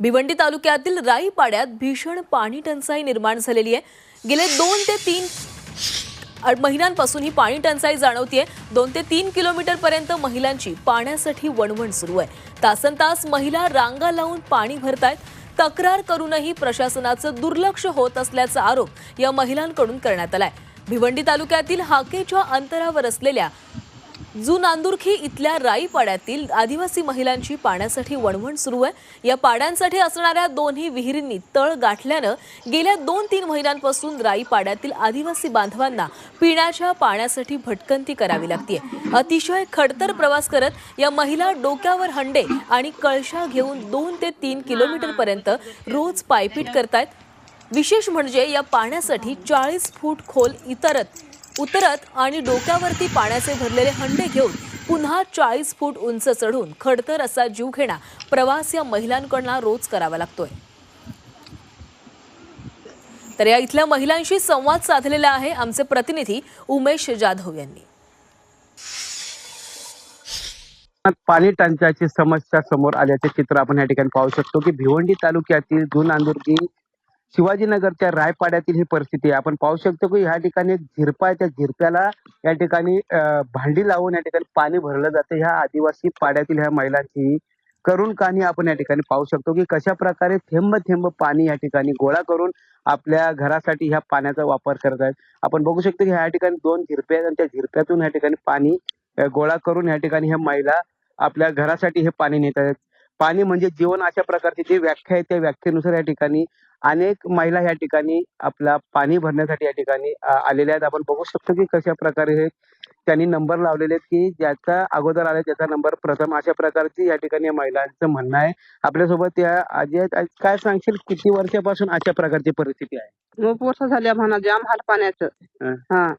भिवंडी तालुक्यातील राईपाड्यात भीषण पाणी टंचाई निर्माण झालेली आहे. गेले दोन ते तीन महिन्यांपासून ही पाणी टंचाई जाणवतीये. दोन ते तीन किलोमीटर पर्यंत महिलांची पाण्यासाठी वणवण सुरू आहे. तासन तास महिला रांगा लावून पाणी भरतायत. तक्रार करूनही प्रशासनाचं दुर्लक्ष होत असल्याचा आरोप या महिलांकडून करण्यात आलाय. भिवंडी तालुक्यातील हाकेच्या अंतरावर असलेल्या जुनांदुर्खी इथल्या राई पाड्यातील आदिवासी महिलांची पाण्यासाठी वणवण सुरू आहे. या पाड्यांसाठी असणाऱ्या दोन्ही विहिरींनी तळ गाठल्यानं गेल्या दोन तीन महिन्यांपासून राई पाड्यातील आदिवासी बांधवांना पिण्याच्या पाण्यासाठी भटकंती करावी लागते अतिशय खडतर प्रवास करत या महिला डोक्यावर हंडे आणि कळशा घेऊन दोन ते तीन किलोमीटर पर्यंत रोज पायपीट करतायत. विशेष म्हणजे या पाण्यासाठी चाळीस फूट खोल इतरत उतरत आणि डोक्यावरती पाण्याचे भरलेले हंडे घेऊन पुन्हा चाळीस फूट उंच चढून खडतर असा जीव घेणा प्रवास या महिलांकडनं रोज करावा लागतोय. तर या इथल्या महिलांशी संवाद साधलेला आहे आमचे प्रतिनिधी उमेश जाधव यांनी. पाणी टंचाईची समस्या समोर आल्याचे चित्र आपण या ठिकाणी पाहू शकतो की भिवंडी तालुक्यातील जुनांदुर्गी शिवाजीनगरच्या रायपाड्यातील ही परिस्थिती आहे. आपण पाहू शकतो की ह्या ठिकाणी एक झिरपा आहे. त्या झिरप्याला या ठिकाणी भांडी लावून या ठिकाणी पाणी भरलं जातं. ह्या आदिवासी पाड्यातील ह्या महिलांची करून कहाणी आपण या ठिकाणी पाहू शकतो की कशा प्रकारे थेंब थेंब पाणी या ठिकाणी गोळा करून आपल्या घरासाठी ह्या पाण्याचा वापर करत आहेत. आपण बघू शकतो की ह्या ठिकाणी दोन झिरपे आहेत आणि त्या झिरप्यातून या ठिकाणी पाणी गोळा करून ह्या ठिकाणी ह्या महिला आपल्या घरासाठी हे पाणी नेत आहेत. पाणी म्हणजे जीवन अशा प्रकारची जी व्याख्या आहे त्या व्याख्येनुसार या ठिकाणी अनेक महिला या ठिकाणी आपला पाणी भरण्यासाठी या ठिकाणी आलेल्या आहेत. आपण बघू शकतो की कशा प्रकारे हे त्यांनी नंबर लावलेले आहेत की ज्याचा अगोदर आला त्याचा नंबर प्रथम अशा प्रकारची या ठिकाणी या महिलांचं म्हणणं आहे. आपल्यासोबत या आजी आहेत. काय सांगशील? किती वर्षापासून अशा प्रकारची परिस्थिती आहे? खूप वर्ष झाली आम्हाला जाम हाल पाण्याचं. हं.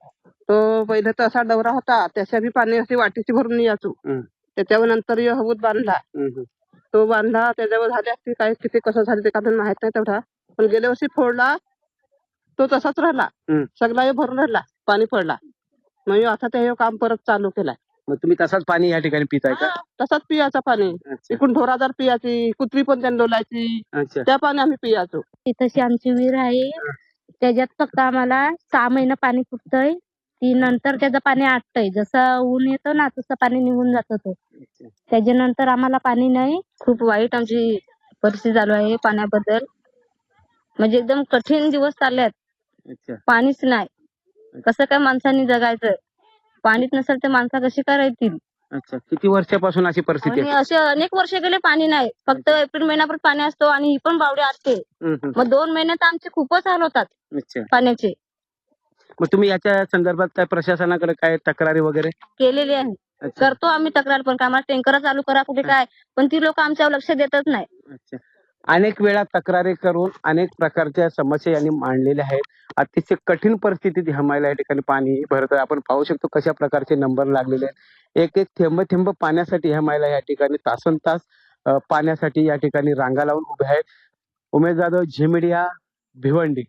तो पहिले तसा डवरा होता. त्याच्या बी पाणी अशी वाटीची भरून यायचो. त्याच्यावर नंतर हबूत बांधला. तो बांधला. त्याच्यावर झाले असते काय किती कसं झालं ते कारण माहीत नाही तेवढा. पण गेल्या वर्षी फोडला तो तसाच राहिला. हं. सगळा ह्यो भरून राहिला पाणी पडला. मग ह्यो आता ते ह्यो काम परत चालू केलाय. मग तुम्ही तसाच पाणी या ठिकाणी पिताय का? तसाच पियाचा पाणी. अच्छा. इकडून ढोरादार पियाची कुत्री पण त्यांना डोलायची. अच्छा. त्या पाणी आम्ही पियाचो. तशी आमची विहीर आहे. त्याच्यात फक्त आम्हाला सहा महिने पाणी फुटतंय. ती नंतर त्याचं पाणी आटतंय. जसं ऊन येतं ना तसं पाणी निघून जातं तो. त्याच्यानंतर आम्हाला पाणी नाही. खूप वाईट आमची परिस्थिती चालू आहे पाण्याबद्दल. म्हणजे एकदम कठीण दिवस चालले आहेत अच्छा. पाणीच नाही. कसं काय माणसांनी जगायचं? पाणीच नसेल तर माणसं कशी करायतील अच्छा. किती वर्षापासून अशी परिस्थिती असे अनेक वर्ष गेले पाणी नाही. फक्त एप्रिल महिन्यापर्यंत पाणी असतो आणि ही पण बावडी असते. मग दोन महिन्यात आमचे खूपच हाल होतात पाण्याचे. मग तुम्ही याच्या संदर्भात काय प्रशासनाकडे काय तक्रारी वगैरे? केलेले आहे. करतो आम्ही तक्रार पण आम्हाला टँकर चालू करा कुठे काय. पण ती लोक आमच्यावर लक्ष देतच नाही. अनेक वेळा तक्रारी करून अनेक प्रकारच्या समस्या यांनी मांडलेल्या आहेत. अतिशय कठीण परिस्थितीत हमायला या ठिकाणी पाणी भरत आपण पाहू शकतो कशा प्रकारचे नंबर लागलेले आहेत. एक एक थेंब थेंब पाण्यासाठी हमायला या ठिकाणी तासन तास पाण्यासाठी या ठिकाणी रांगा लावून उभे आहेत. उमेश जाधव झिमिडिया भिवंडी.